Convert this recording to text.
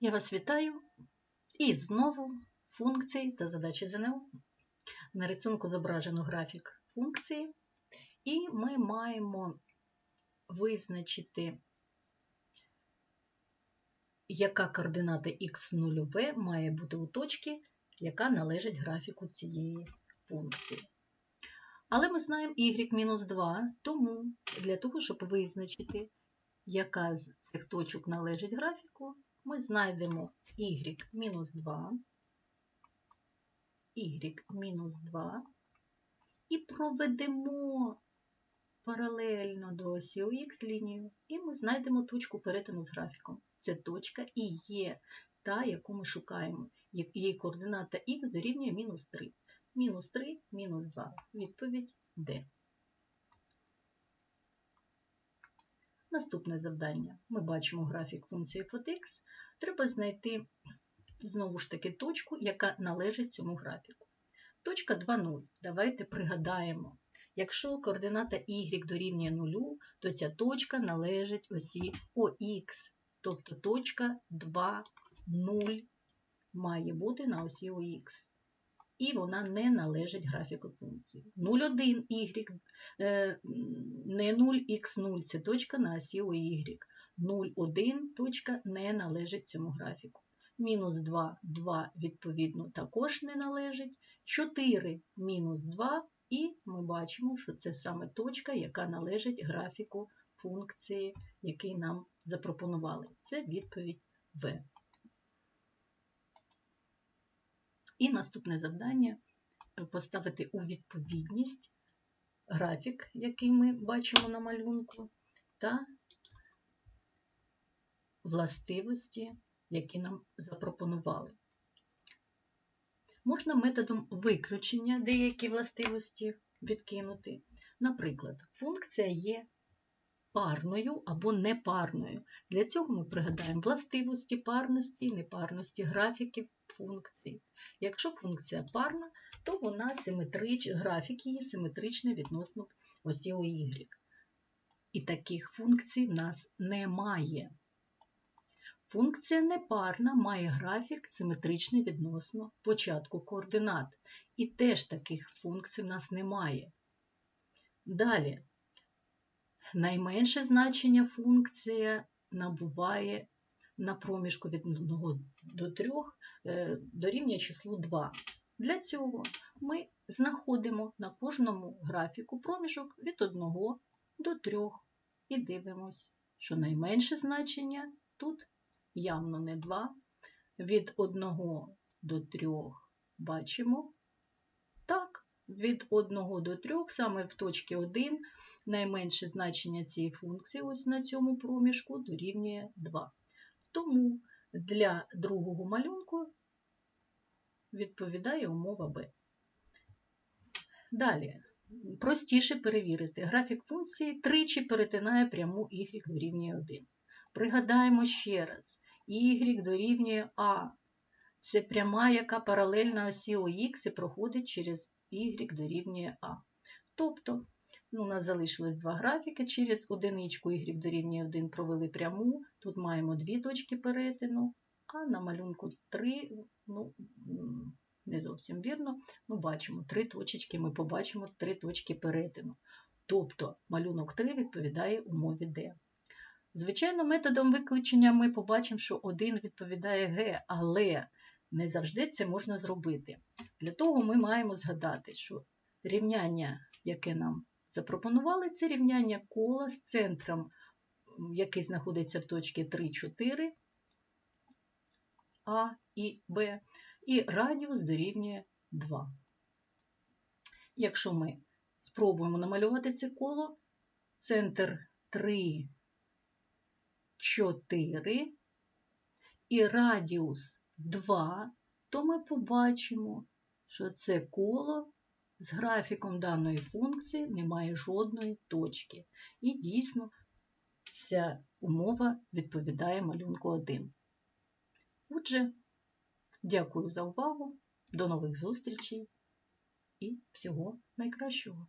Я вас вітаю і знову функції та задачі ЗНО. На рисунку зображено графік функції, і ми маємо визначити, яка координата х0v має бути у точці, яка належить графіку цієї функції. Але ми знаємо y-2, тому для того, щоб визначити, яка з цих точок належить графіку, ми знайдемо y-2, y-2 і проведемо паралельно до осі х лінію, і ми знайдемо точку перетину з графіком. Це точка і є та, яку ми шукаємо. Її координата х дорівнює мінус 3. Мінус 3, мінус 2. Відповідь D. Наступне завдання. Ми бачимо графік функції fx. Треба знайти знову ж таки точку, яка належить цьому графіку. Точка 2,0. Давайте пригадаємо. Якщо координата y дорівнює 0, то ця точка належить осі ОХ, тобто точка 2,0 має бути на осі ОХ. І вона не належить графіку функції. 0,1 y, не 0х0 це точка на осі ОY. 0,1 точка не належить цьому графіку. Мінус 2, 2, відповідно, також не належить. 4 мінус 2, і ми бачимо, що це саме точка, яка належить графіку функції, який нам запропонували. Це відповідь В. І наступне завдання поставити у відповідність графік, який ми бачимо на малюнку, та властивості, які нам запропонували. Можна методом виключення деякі властивості відкинути. Наприклад, функція є парною або непарною. Для цього ми пригадаємо властивості парності непарності графіків функцій. Якщо функція парна, то вона симетрич... графік її симетричний відносно осі Y. І таких функцій в нас немає. Функція непарна має графік симетричний відносно початку координат. І теж таких функцій в нас немає. Далі, найменше значення функція набуває на проміжку від 1 до 3 дорівнює числу 2. Для цього ми знаходимо на кожному графіку проміжок від 1 до 3 і дивимось, що найменше значення тут явно не 2. Від 1 до 3 бачимо. Так, від 1 до 3, саме в точці 1, найменше значення цієї функції ось на цьому проміжку дорівнює 2. Тому для другого малюнку відповідає умова Б. Далі, простіше перевірити. Графік функції тричі перетинає пряму y дорівнює 1. Пригадаємо ще раз, y дорівнює А. Це пряма, яка паралельна осі ОХ і проходить через y дорівнює А. Тобто, ну, у нас залишилось два графіки, через одиничку y дорівнює 1 провели пряму, тут маємо дві точки перетину, а на малюнку 3, ну, не зовсім вірно, ну, бачимо три точечки, ми побачимо три точки перетину. Тобто малюнок 3 відповідає умові D. Звичайно, методом виключення ми побачимо, що 1 відповідає Г, але не завжди це можна зробити. Для того ми маємо згадати, що рівняння, яке нам запропонували, це рівняння кола з центром, який знаходиться в точці 3, 4, А і Б, і радіус дорівнює 2. Якщо ми спробуємо намалювати це коло, центр 3, 4 і радіус 2, то ми побачимо, що це коло з графіком даної функції немає жодної точки. І дійсно ця умова відповідає малюнку 1. Отже, дякую за увагу, до нових зустрічей і всього найкращого!